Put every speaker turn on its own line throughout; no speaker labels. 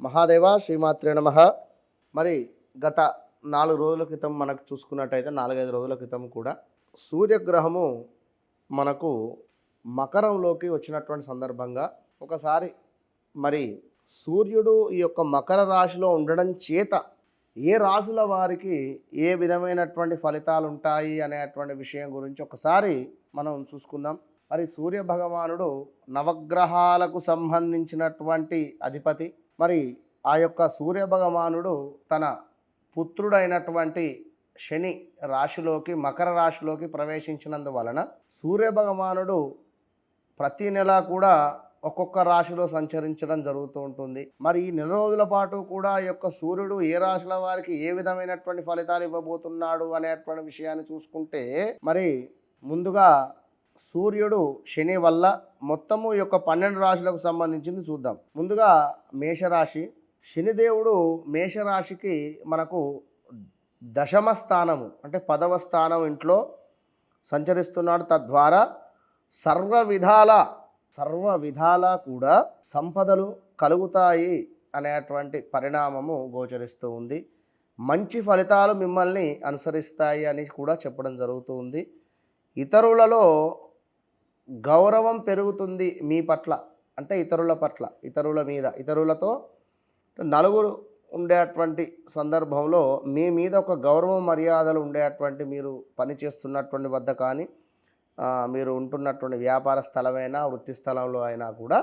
మహాదేవ శ్రీమాత్రే నమ. మరి గత నాలుగు రోజుల క్రితం మనకు చూసుకున్నట్టయితే నాలుగైదు రోజుల క్రితం కూడా సూర్యగ్రహము మనకు మకరంలోకి వచ్చినటువంటి సందర్భంగా ఒకసారి మరి సూర్యుడు ఈ యొక్క మకర రాశిలో ఉండడం చేత ఏ రాశుల వారికి ఏ విధమైనటువంటి ఫలితాలు ఉంటాయి అనేటువంటి విషయం గురించి ఒకసారి మనం చూసుకుందాం. మరి సూర్య భగవానుడు నవగ్రహాలకు సంబంధించినటువంటి అధిపతి మరి ఆ యొక్క సూర్య భగవానుడు తన పుత్రుడైనటువంటి శని రాశిలోకి మకర రాశిలోకి ప్రవేశించినందువలన సూర్య భగవానుడు ప్రతి నెల కూడా ఒక్కొక్క రాశిలో సంచరించడం జరుగుతూ ఉంటుంది. మరి ఈ నెల రోజుల పాటు కూడా యొక్క సూర్యుడు ఏ రాశుల వారికి ఏ విధమైనటువంటి ఫలితాలు ఇవ్వబోతున్నాడు అనేటువంటి విషయాన్ని చూసుకుంటే మరి ముందుగా సూర్యుడు శని వల్ల మొత్తము ఈ యొక్క పన్నెండు రాశులకు సంబంధించింది చూద్దాం. ముందుగా మేషరాశి. శనిదేవుడు మేషరాశికి మనకు దశమ స్థానము అంటే పదవ స్థానం ఇంట్లో సంచరిస్తున్నాడు. తద్వారా సర్వ విధాల సర్వ విధాల కూడా సంపదలు కలుగుతాయి అనేటువంటి పరిణామము గోచరిస్తూ ఉంది. మంచి ఫలితాలు మిమ్మల్ని అనుసరిస్తాయి అని కూడా చెప్పడం జరుగుతూ ఉంది. ఇతరులలో గౌరవం పెరుగుతుంది మీ పట్ల అంటే ఇతరుల పట్ల ఇతరుల మీద ఇతరులతో నలుగురు ఉండేటువంటి సందర్భంలో మీ మీద ఒక గౌరవ మర్యాదలు ఉండేటువంటి మీరు పనిచేస్తున్నటువంటి వద్ద కానీ మీరు ఉంటున్నటువంటి వ్యాపార స్థలమైనా వృత్తి స్థలంలో అయినా కూడా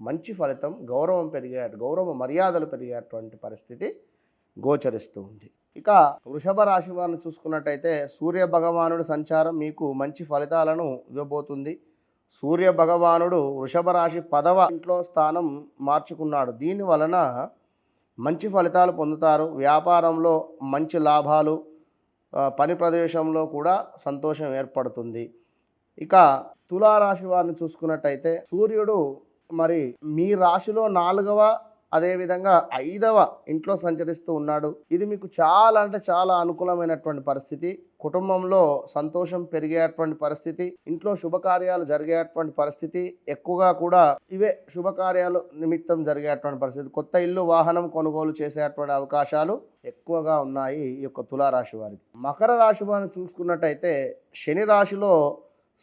మంచి ఫలితం గౌరవం పెరిగే గౌరవ మర్యాదలు పెరిగేటువంటి పరిస్థితి గోచరిస్తూ ఉంది. ఇక వృషభ రాశి వారిని చూసుకున్నట్టయితే సూర్య భగవానుడి సంచారం మీకు మంచి ఫలితాలను ఇవ్వబోతుంది. సూర్య భగవానుడు వృషభ రాశి పదవ ఇంట్లో స్థానం మార్చుకున్నాడు. దీని వలన మంచి ఫలితాలు పొందుతారు. వ్యాపారంలో మంచి లాభాలు పని ప్రదేశంలో కూడా సంతోషం ఏర్పడుతుంది. ఇక తులారాశి వారిని చూసుకున్నట్టయితే సూర్యుడు మరి మీ రాశిలో నాలుగవ అదేవిధంగా ఐదవ ఇంట్లో సంచరిస్తూ ఉన్నాడు. ఇది మీకు చాలా అంటే చాలా అనుకూలమైనటువంటి పరిస్థితి. కుటుంబంలో సంతోషం పెరిగేటువంటి పరిస్థితి. ఇంట్లో శుభకార్యాలు జరిగేటువంటి పరిస్థితి. ఎక్కువగా కూడా ఇవే శుభకార్యాలు నిమిత్తం జరిగేటువంటి పరిస్థితి. కొత్త ఇల్లు వాహనం కొనుగోలు చేసేటువంటి అవకాశాలు ఎక్కువగా ఉన్నాయి ఈ యొక్క తులారాశి వారికి. మకర రాశి వారిని చూసుకున్నట్టయితే శని రాశిలో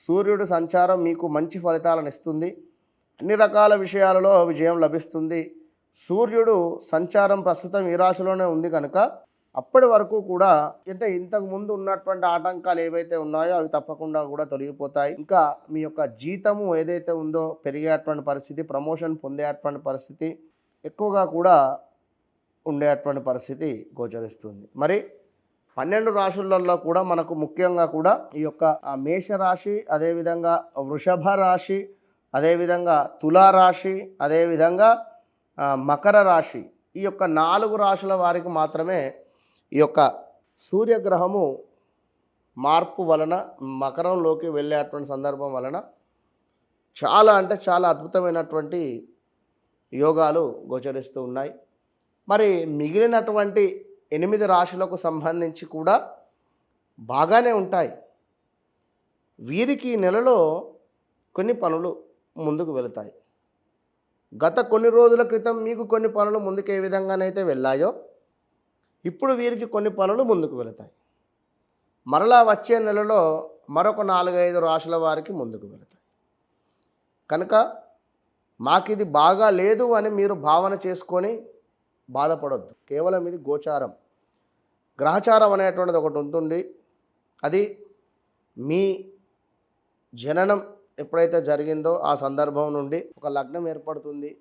సూర్యుడు సంచారం మీకు మంచి ఫలితాలను ఇస్తుంది. అన్ని రకాల విషయాలలో విజయం లభిస్తుంది. సూర్యుడు సంచారం ప్రస్తుతం ఈ రాశిలోనే ఉంది కనుక అప్పటి వరకు కూడా అంటే ఇంతకు ముందు ఉన్నటువంటి ఆటంకాలు ఏవైతే ఉన్నాయో అవి తప్పకుండా కూడా తొలగిపోతాయి. ఇంకా మీ యొక్క జీతము ఏదైతే ఉందో పెరిగేటువంటి పరిస్థితి ప్రమోషన్ పొందేటువంటి పరిస్థితి ఎక్కువగా కూడా ఉండేటువంటి పరిస్థితి గోచరిస్తుంది. మరి పన్నెండు రాశులలో కూడా మనకు ముఖ్యంగా కూడా ఈ యొక్క మేషరాశి అదేవిధంగా వృషభ రాశి అదేవిధంగా తులారాశి అదేవిధంగా మకర రాశి. ఈ యొక్క నాలుగు రాశుల వారికి మాత్రమే ఈ యొక్క సూర్యగ్రహము మార్పు వలన మకరంలోకి వెళ్ళేటువంటి సందర్భం వలన చాలా అంటే చాలా అద్భుతమైనటువంటి యోగాలు గోచరిస్తూ ఉన్నాయి. మరి మిగిలినటువంటి ఎనిమిది రాశులకు సంబంధించి కూడా బాగానే ఉంటాయి. వీరికి ఈ నెలలో కొన్ని పనులు ముందుకు వెళతాయి. గత కొన్ని రోజుల క్రితం మీకు కొన్ని పనులు ముందుకు ఏ విధంగానైతే వెళ్ళాయో ఇప్పుడు వీరికి కొన్ని పనులు ముందుకు వెళతాయి. మరలా వచ్చే నెలలో మరొక నాలుగైదు రాశుల వారికి ముందుకు వెళతాయి. కనుక మాకు ఇది బాగా లేదు అని మీరు భావన చేసుకొని బాధపడొద్దు. కేవలం ఇది గోచారం. గ్రహచారం అనేటువంటిది ఒకటి ఉంటుంది. అది మీ జననం ఎప్పుడైతే జరిగిందో ఆ సందర్భం నుండి ఒక లగ్నం ఏర్పడుతుంది.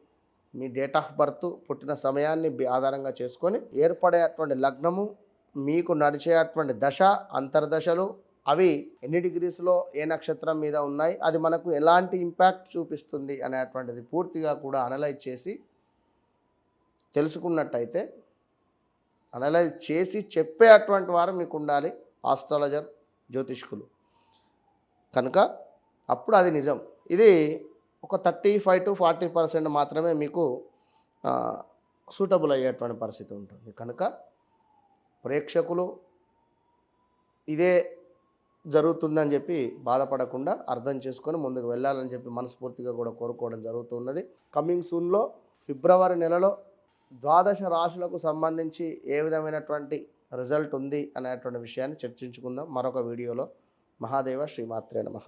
మీ డేట్ ఆఫ్ బర్త్ పుట్టిన సమయాన్ని ఆధారంగా చేసుకొని ఏర్పడేటువంటి లగ్నము మీకు నడిచేటువంటి దశ అంతర్దశలు అవి ఎన్ని డిగ్రీస్లో ఏ నక్షత్రం మీద ఉన్నాయి అది మనకు ఎలాంటి ఇంపాక్ట్ చూపిస్తుంది అనేటువంటిది పూర్తిగా కూడా అనలైజ్ చేసి తెలుసుకున్నట్టయితే అనలైజ్ చేసి చెప్పే అటువంటి వారు మీకు ఉండాలి ఆస్ట్రాలజర్ జ్యోతిష్కులు. కనుక అప్పుడు అది నిజం. ఇది ఒక thirty five to forty percent మాత్రమే మీకు సూటబుల్ అయ్యేటువంటి పరిస్థితి ఉంటుంది. కనుక ప్రేక్షకులు ఇదే జరుగుతుందని చెప్పి బాధపడకుండా అర్థం చేసుకొని ముందుకు వెళ్ళాలని చెప్పి మనస్ఫూర్తిగా కూడా కోరుకోవడం జరుగుతున్నది. కమింగ్ సూన్లో ఫిబ్రవరి నెలలో ద్వాదశ రాశులకు సంబంధించి ఏ విధమైనటువంటి రిజల్ట్ ఉంది అనేటువంటి విషయాన్ని చర్చించుకుందాం. మరొక వీడియోలో. మహాదేవ శ్రీమాత్రే నమ.